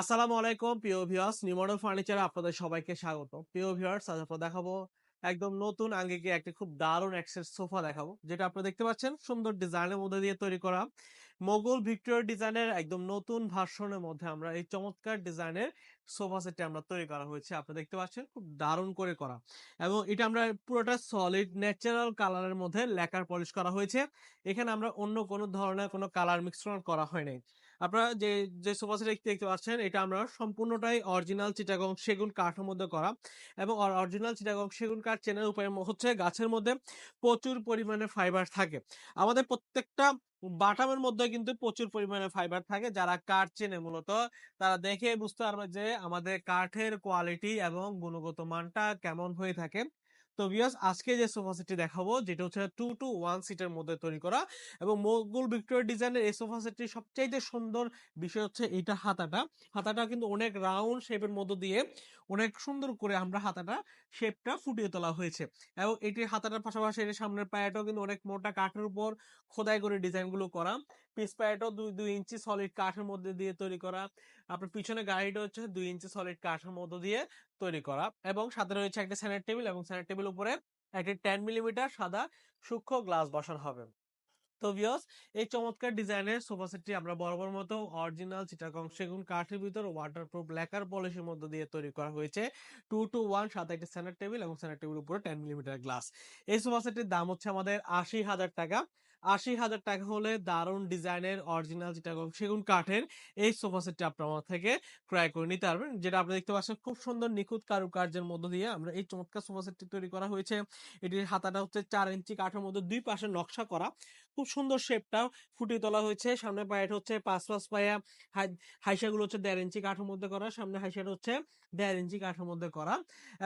আসসালামু আলাইকুম, প্রিয় ভিউয়ার্স। নিউ মডেল ফার্নিচারে আপনাদের সবাইকে স্বাগত। প্রিয় ভিউয়ার্স, আজ আপনাদের দেখাবো একদম নতুন আঙ্গিকে একটি খুব দারুণ অ্যাক্সেস সোফা দেখাবো, যেটা আপনারা দেখতে পাচ্ছেন, সুন্দর ডিজাইনের মধ্যে দিয়ে তৈরি করা। মোগল ভিক্টোরিয়া ডিজাইনের একদম নতুন ভার্সনের মধ্যে আমরা এই চমৎকার ডিজাইনের সোফা সেটটি আমরা তৈরি করা হয়েছে আপনারা দেখতে পাচ্ছেন, খুব দারুণ করে করা। এবং এটা আমরা পুরোটা সলিড ন্যাচারাল কালারের মধ্যে লেকার পলিশ করা হয়েছে। এখানে আমরা অন্য কোনো ধরনের কোনো কালার মিশ্রণ করা হয় নাই। আপনারা যে যে সোফা সেট দেখতে পাচ্ছেন, এটা আমরা সম্পূর্ণটাই অরিজিনাল চিটাগং সেগুন কাঠের মধ্যে করা এবং অরিজিনাল চিটাগং সেগুন কাঠ চেনার উপায় হচ্ছে গাছের মধ্যে প্রচুর পরিমাণে ফাইবার থাকে। আমাদের প্রত্যেকটা বাটামের মধ্যে কিন্তু প্রচুর পরিমাণে ফাইবার থাকে, যারা কাঠ চেনে মূলত তারা দেখে বুঝতে পারবে যে আমাদের কাঠের কোয়ালিটি এবং গুণগত মানটা কেমন হয়ে থাকে। তো ভিউয়ার্স, আজকে যে সোফা সেটটি দেখাবো, যেটা হচ্ছে টু টু ওয়ান সিটের মধ্যে তৈরি করা এবং মোগল ভিক্টোরিয়া ডিজাইনের এই সোফা সেটটি সবচাইতে সুন্দর বিষয় হচ্ছে এইটা হাতাটা। হাতাটা কিন্তু অনেক রাউন্ড শেপের মধ্য দিয়ে অনেক সুন্দর করে আমরা হাতাটা শেপটা ফুটিয়ে তোলা হয়েছে এবং এটির হাতাটার পাশাপাশি এর সামনের পায়াটাও কিন্তু অনেক মোটা কাঠের উপর খোদাই করে ডিজাইনগুলো করা। পিস পায়াটাও দুই দুই ইঞ্চি সলিড কাঠের মধ্যে দিয়ে তৈরি করা। আপনার পিছনে গাড়িটা হচ্ছে দুই ইঞ্চি সলিড কাঠের মধ্য দিয়ে তৈরি করা এবং সাথে রয়েছে একটা স্যানের টেবিল এবং স্যানের টেবিল উপরে একটি টেন মিলিমিটার সাদা সূক্ষ্ম গ্লাস বসানো হবে। তো ভিউয়ার্স এই চমৎকার ডিজাইনের সোফা আমরা বরাবর মতো অরিজিনাল চিটাগং সেগুন কাঠের ভিতর ওয়াটারপ্রুফ লেকার পলিশের মধ্যে দিয়ে তৈরি করা হয়েছে। টু টু ওয়ান সাথে একটি স্যানার টেবিল এবং স্যানার টেবিল উপরে টেন মিলিমিটার গ্লাস এই সোফা দাম হচ্ছে আমাদের আশি হাজার টাকা। আশি হাজার টাকা হলে দারুণ ডিজাইনের অরিজিনাল চিটাগং সেগুন কাঠের এই সোফা সেটটি আপনার আমার থেকে ক্রয় করে নিতে পারবেন। যেটা আপনি দেখতে পাচ্ছেন খুব সুন্দর নিখুঁত কারুকার্যের মধ্য দিয়ে আমরা এই চমৎকার সোফা সেটটি তৈরি করা হয়েছে। এটির হাতাটা হচ্ছে চার ইঞ্চি কাঠের মধ্যে দুই পাশে নকশা করা। খুব সুন্দর শেপটা ফুটিয়ে তোলা হয়েছে। সামনে পায়েটা হচ্ছে পাঁচ পাঁচ পায়া। হাইসাগুলো হচ্ছে দেড় ইঞ্চি কাঠের মধ্যে করা। সামনে হাইসাটা হচ্ছে দেড় ইঞ্চি কাঠের মধ্যে করা।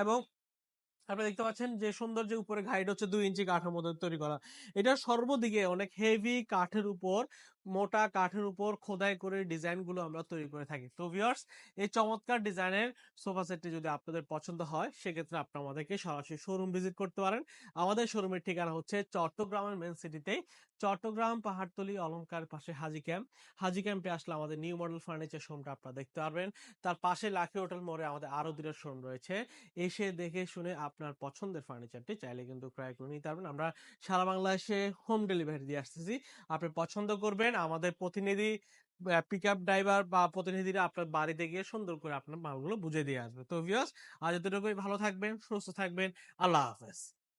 এবং আপনি দেখতে পাচ্ছেন যে সুন্দর যে উপরে ঘাইট হচ্ছে দুই ইঞ্চি কাঠের মধ্যে তৈরি করা। এটা সর্বদিকে অনেক হেভি কাঠের উপর মোটা কাঠের উপর খোদাই করে ডিজাইনগুলো আমরা তৈরি করে থাকি। তো ভিউয়ার্স এই চমৎকার ডিজাইনের সোফা সেটটি যদি আপনাদের পছন্দ হয়, সেক্ষেত্রে আপনি আমাদেরকে সরাসরি শোরুম ভিজিট করতে পারেন। আমাদের শোরুমের ঠিকানা হচ্ছে চট্টগ্রামের মেন সিটিতেই চট্টগ্রাম পাহাড়তলি অলঙ্কার পাশে হাজি ক্যাম্প হাজি ক্যাম্পে আসলে আমাদের নিউ মডেল ফার্নিচার শোরুমটা আপনারা দেখতে পারবেন। তার পাশে লাখি হোটেল মোড়ে আমাদের আরও দুটো শোরুম রয়েছে। এসে দেখে শুনে আপনার পছন্দের ফার্নিচারটি চাইলে কিন্তু ক্রয় করে নিতে পারবেন। আমরা সারা বাংলাদেশে হোম ডেলিভারি দিয়ে আসতেছি। আপনি পছন্দ করবেন আমাদের প্রতিনিধি পিক আপ ড্রাইভার বা প্রতিনিধিরা আপনার বাড়িতে গিয়ে সুন্দর করে আপনার মালগুলো বুঝে দিয়ে আসবে। তো ভিউয়ার্স আজ এতটুকুই। ভালো থাকবেন, সুস্থ থাকবেন। আল্লাহ হাফেজ।